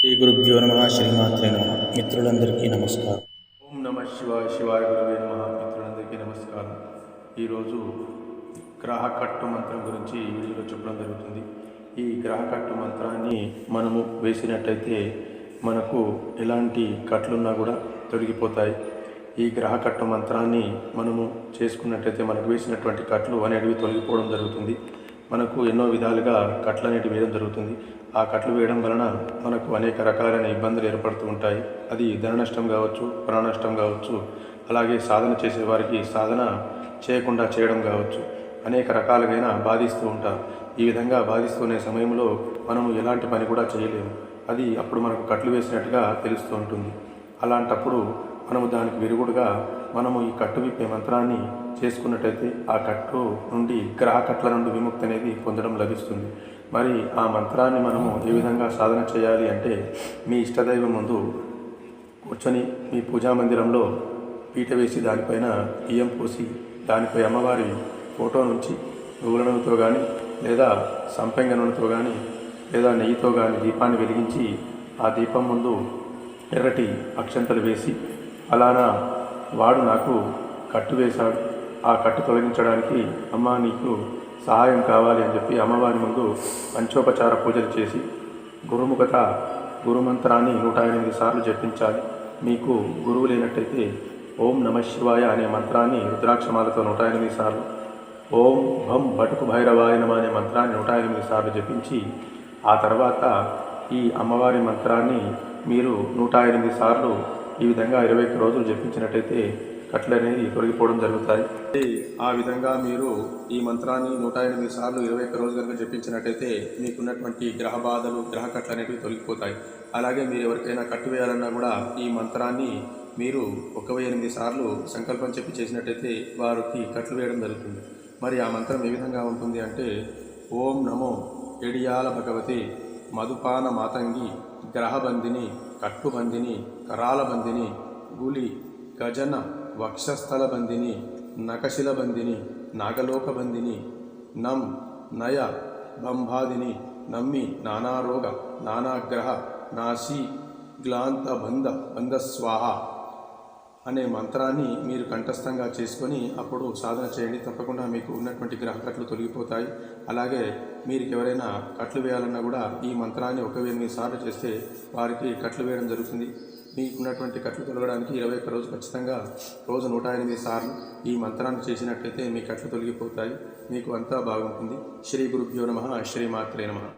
శ్రీ గురుభ్యో నమ శ్రీమాత్రే నమ. మిత్రులందరికీ నమస్కారం. ఓం నమ శివాయ శివాయ గురువే నమ. మిత్రులందరికీ నమస్కారం. ఈరోజు గ్రహకట్టు మంత్రం గురించి ఈ వీడియోలో చెప్పడం జరుగుతుంది. ఈ గ్రహకట్టు మంత్రాన్ని మనము వేసినట్టయితే మనకు ఎలాంటి కట్లున్నా కూడా తొలగిపోతాయి. ఈ గ్రహకట్టు మంత్రాన్ని మనము చేసుకున్నట్టయితే మనకు వేసినటువంటి కట్లు అనేటివి తొలగిపోవడం జరుగుతుంది. మనకు ఎన్నో విధాలుగా కట్లు అనేటివి వేయడం జరుగుతుంది. ఆ కట్లు వేయడం వలన మనకు అనేక రకాలైన ఇబ్బందులు ఏర్పడుతూ ఉంటాయి. అది ధన నష్టం కావచ్చు ప్రాణ నష్టం కావచ్చు అలాగే సాధన చేసేవారికి సాధన చేయకుండా చేయడం కావచ్చు. అనేక రకాలుగైన బాధిస్తూ ఉంటారు. ఈ విధంగా బాధిస్తూనే సమయంలో మనము ఎలాంటి పని కూడా చేయలేము. అది అప్పుడు మనకు కట్లు వేసినట్టుగా తెలుస్తూ ఉంటుంది. అలాంటప్పుడు మనము దానికి విరుగుడుగా మనము ఈ కట్టు విప్పే మంత్రాన్ని చేసుకున్నట్టయితే ఆ కట్టు నుండి గ్రహ కట్ల నుండి విముక్తి అనేది పొందడం లభిస్తుంది. మరి ఆ మంత్రాన్ని మనము ఏ విధంగా సాధన చేయాలి అంటే మీ ఇష్టదైవం ముందు కూర్చొని మీ పూజా మందిరంలో పీట వేసి దానిపైన బియ్యం పోసి దానిపై అమ్మవారి ఫోటో నుంచి నువ్వుల నూనెతో కానీ లేదా సంపెంగ నూనెతో కానీ లేదా నెయ్యితో కానీ దీపాన్ని వెలిగించి ఆ దీపం ముందు ఎర్రటి అక్షంతలు వేసి అలానా వాడు నాకు కట్టు వేశాడు. ఆ కట్టు తొలగించడానికి అమ్మ నీకు సహాయం కావాలి అని చెప్పి అమ్మవారి ముందు పంచోపచార పూజలు చేసి గురుముఖత గురుమంత్రాన్ని నూట ఎనిమిది సార్లు జపించాలి. మీకు గురువు లేనట్టయితే ఓం నమ శివాయ అనే మంత్రాన్ని రుద్రాక్షమాలతో నూట ఎనిమిది సార్లు ఓం భం బటుకు భైరవాయ నమ అనే మంత్రాన్ని నూట ఎనిమిది సార్లు జపించి ఆ తర్వాత ఈ అమ్మవారి మంత్రాన్ని మీరు నూట ఎనిమిది సార్లు ఈ విధంగా ఇరవై ఒక్క రోజులు జపించినట్టయితే కట్లు అనేది తొలగిపోవడం జరుగుతాయి. ఆ విధంగా మీరు ఈ మంత్రాన్ని నూట ఎనిమిది సార్లు ఇరవై ఒక్క రోజు కనుక జపించినట్టయితే మీకున్నటువంటి గ్రహ బాధలు గ్రహ కట్లు అనేవి తొలగిపోతాయి. అలాగే మీరు ఎవరికైనా కట్టు వేయాలన్నా కూడా ఈ మంత్రాన్ని మీరు ఒక వెయ్యి ఎనిమిది సార్లు సంకల్పం చెప్పి చేసినట్టయితే వారికి కట్లు వేయడం జరుగుతుంది. మరి ఆ మంత్రం ఏ విధంగా ఉంటుంది అంటే ఓం నమో ఎడియాల భగవతి మధుపాన మాతంగి గ్రహబందిని కట్టుబందిని కరాలబందిని గులి గజన వక్షస్థలబందిని నకశిలబందిని నాగలోకబందిని నం నయ బంభాదిని నమ్మి నానారోగ నానాగ్రహ నాశీ గ్లాంత బంధ బంధస్వాహ. అనే మంత్రాన్ని మీరు కంఠస్థంగా చేసుకొని అప్పుడు సాధన చేయండి. తప్పకుండా మీకు ఉన్నటువంటి గ్రహకట్లు తొలగిపోతాయి. అలాగే మీరు ఎవరైనా కట్లు వేయాలన్నా కూడా ఈ మంత్రాన్ని ఒక ఎనిమిది సార్లు చేస్తే వారికి కట్లు వేయడం జరుగుతుంది. మీకు ఉన్నటువంటి కట్లు తొలగడానికి ఇరవై ఒక్క రోజు ఖచ్చితంగా రోజు నూట ఎనిమిది సార్లు ఈ మంత్రాన్ని చేసినట్లయితే మీ కట్లు తొలగిపోతాయి. మీకు అంతా బాగుంటుంది. శ్రీ గురుభ్యో నమ శ్రీమాత్రే నమ.